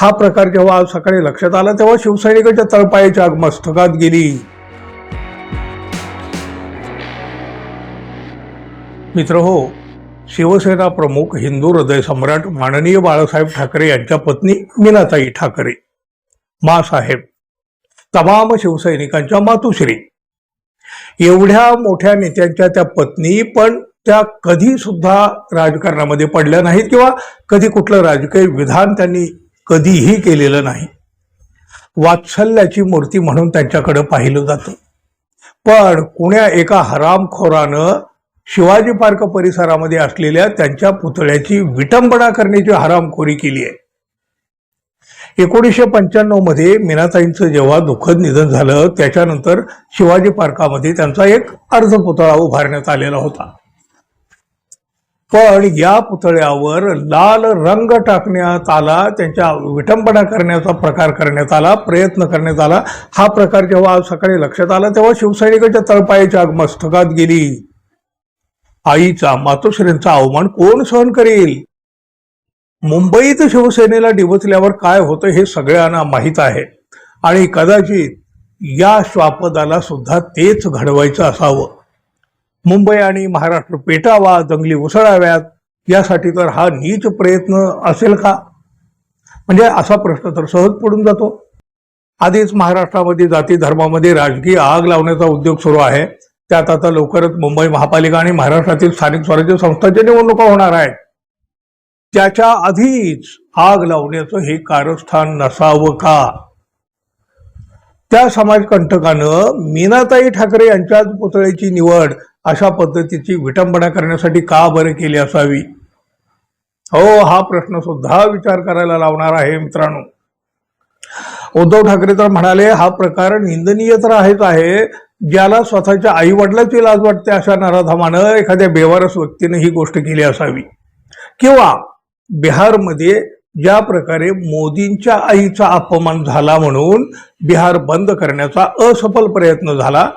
हा प्रकार जेव्हा आज सकाळी लक्षात आला तेव्हा शिवसैनिकांच्या तळपायाची आग मस्तकात गेली. मित्र हो शिवसेना प्रमुख हिंदू हृदय सम्राट माननीय बाळासाहेब ठाकरे यांच्या पत्नी मीनाताई ठाकरे मासाहेब तमाम शिवसैनिकांच्या मातुश्री. एवढ्या मोठ्या नेत्यांच्या त्या पत्नी पण त्या कधी सुद्धा राजकारणामध्ये पडल्या नाहीत किंवा कधी कुठलं राजकीय विधान त्यांनी कधीही केलेलं नाही. वात्सल्याची मूर्ती म्हणून त्यांच्याकडे पाहिलं जातं. पण कुण्या एका हरामखोरानं शिवाजी पार्क परिसरामध्ये असलेल्या त्यांच्या पुतळ्याची विटंबना करण्याची हरामखोरी केली आहे. एकोणीसशे पंच्याण्णवमध्ये मीनाताईंचं जेव्हा दुःखद निधन झालं त्याच्यानंतर शिवाजी पार्कामध्ये त्यांचा एक अर्ध पुतळा उभारण्यात आलेला होता. पण या पुतळ्यावर लाल रंग टाकण्यात आला त्यांच्या विटंबना करण्याचा प्रकार करण्यात आला प्रयत्न करण्यात आला. हा प्रकार जेव्हा आज सकाळी लक्षात आला तेव्हा शिवसैनिकाच्या तळपायाच्या मस्तकात गेली. आईचा मातोश्रींचा अवमान कोण सहन करेल? मुंबईत शिवसेनेला डिवचल्यावर काय होतं हे सगळ्यांना माहीत आहे. आणि कदाचित या श्वापदाला सुद्धा तेच घडवायचं असावं. मुंबई आणि महाराष्ट्र पेटावा दंगली उसळाव्यात यासाठी तर हा नीच प्रयत्न असेल का? म्हणजे असा प्रश्न तर सहज पडून जातो. आधीच महाराष्ट्रामध्ये जाती धर्मामध्ये राजकीय आग लावण्याचा उद्योग सुरू आहे. त्यात आता लवकरच मुंबई महापालिका आणि महाराष्ट्रातील स्थानिक स्वराज्य संस्थांच्या निवडणुका होणार आहेत. त्याच्या आधीच आग लावण्याचं हे कारस्थान नसावं का? त्या समाजकंटकानं मीनाताई ठाकरे यांच्याच पुतळ्याची निवड अशा पद्धतीची विटंबना करण्यासाठी का बरं केली असावी? हो हा प्रश्न सुद्धा विचार करायला लावणार आहे मित्रांनो. उद्धव ठाकरे तर म्हणाले हा प्रकार निंदनीय तर आहेच आहे ज्याला स्वतःच्या आई वडिलाची लाज वाटते अशा नराधमानं एखाद्या बेवारस व्यक्तीने ही गोष्ट केली असावी. किंवा बिहारमध्ये ज्या प्रकारे मोदींच्या आईचा अपमान झाला म्हणून बिहार बंद करण्याचा असफल प्रयत्न झाला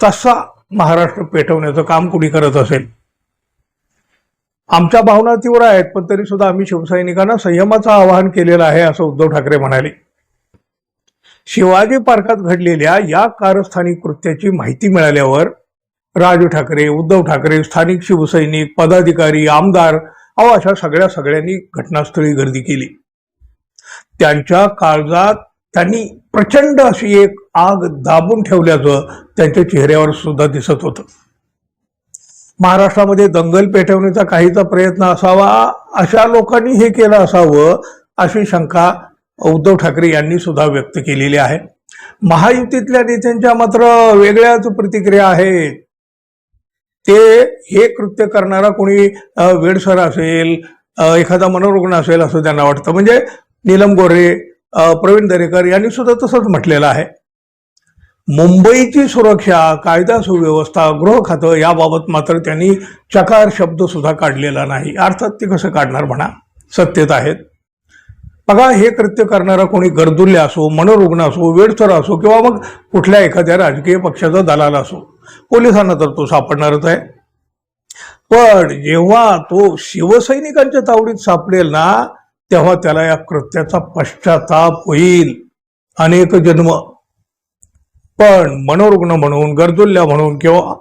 तसा महाराष्ट्र पेटवण्याचं काम कुणी करत असेल? आमच्या भावना तीव्र आहेत पण तरी सुद्धा आम्ही शिवसैनिकांना संयमाचं आवाहन केलेलं आहे असं उद्धव ठाकरे म्हणाले. शिवाजी पार्कात घडलेल्या या कारस्थानी कृत्याची माहिती मिळाल्यावर राज ठाकरे उद्धव ठाकरे स्थानिक शिवसैनिक पदाधिकारी आमदार अहो अशा सगळ्या सगळ्यांनी घटनास्थळी गर्दी केली. त्यांच्या काळजात त्यांनी प्रचंड अशी एक आग दाबून ठेवल्याचं त्यांच्या चेहऱ्यावर सुद्धा दिसत होतं. महाराष्ट्रामध्ये दंगल पेटवण्याचा काहीचा प्रयत्न असावा अशा लोकांनी हे केलं असावं अशी शंका उद्धव ठाकरे यांनी सुद्धा व्यक्त केलेली आहे. महायुतीतल्या नेत्यांच्या मात्र वेगळ्याच प्रतिक्रिया आहेत. ते हे कृत्य करणारा कोणी वेडसर असेल एखादा मनोरुग्ण असेल असं त्यांना वाटतं. म्हणजे नीलम गोरे प्रवीण दरेकर यांनी सुद्धा तसंच म्हटलेलं आहे. मुंबईची सुरक्षा कायदा सुव्यवस्था गृह खातं याबाबत मात्र त्यांनी चकार शब्द सुद्धा काढलेला नाही. अर्थात ते कसं काढणार म्हणा? सत्तेत आहेत. बघा हे कृत्य करणारा कोणी गर्दुल्य असो मनोरुग्ण असो वेडसर असो किंवा मग कुठल्या एखाद्या राजकीय पक्षाचा दलाल असो पोलिसांना तर तो सापडणारच आहे. पण जेव्हा तो शिवसैनिकांच्या तावडीत सापडेल ना तेव्हा त्याला या कृत्याचा पश्चाताप होईल. अनेक जन्म. पण मनोरुग्ण म्हणून गरजुल्ल्या म्हणून किंवा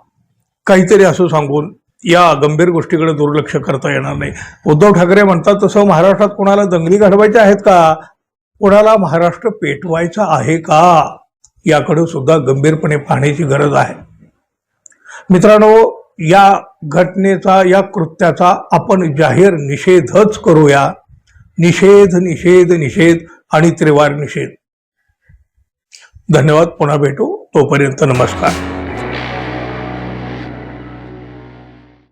काहीतरी असं सांगून या गंभीर गोष्टीकडे दुर्लक्ष करता येणार नाही. उद्धव ठाकरे म्हणतात तसं महाराष्ट्रात कोणाला दंगली घडवायच्या आहेत का? कोणाला महाराष्ट्र पेटवायचा आहे का? याकडे सुद्धा गंभीरपणे पाहण्याची गरज आहे. मित्रांनो या घटनेचा या कृत्याचा आपण जाहीर निषेधच करूया. निषेध निषेध निषेध आणि त्रिवार निषेध. धन्यवाद. पुन्हा भेटू. तोपर्यंत नमस्कार.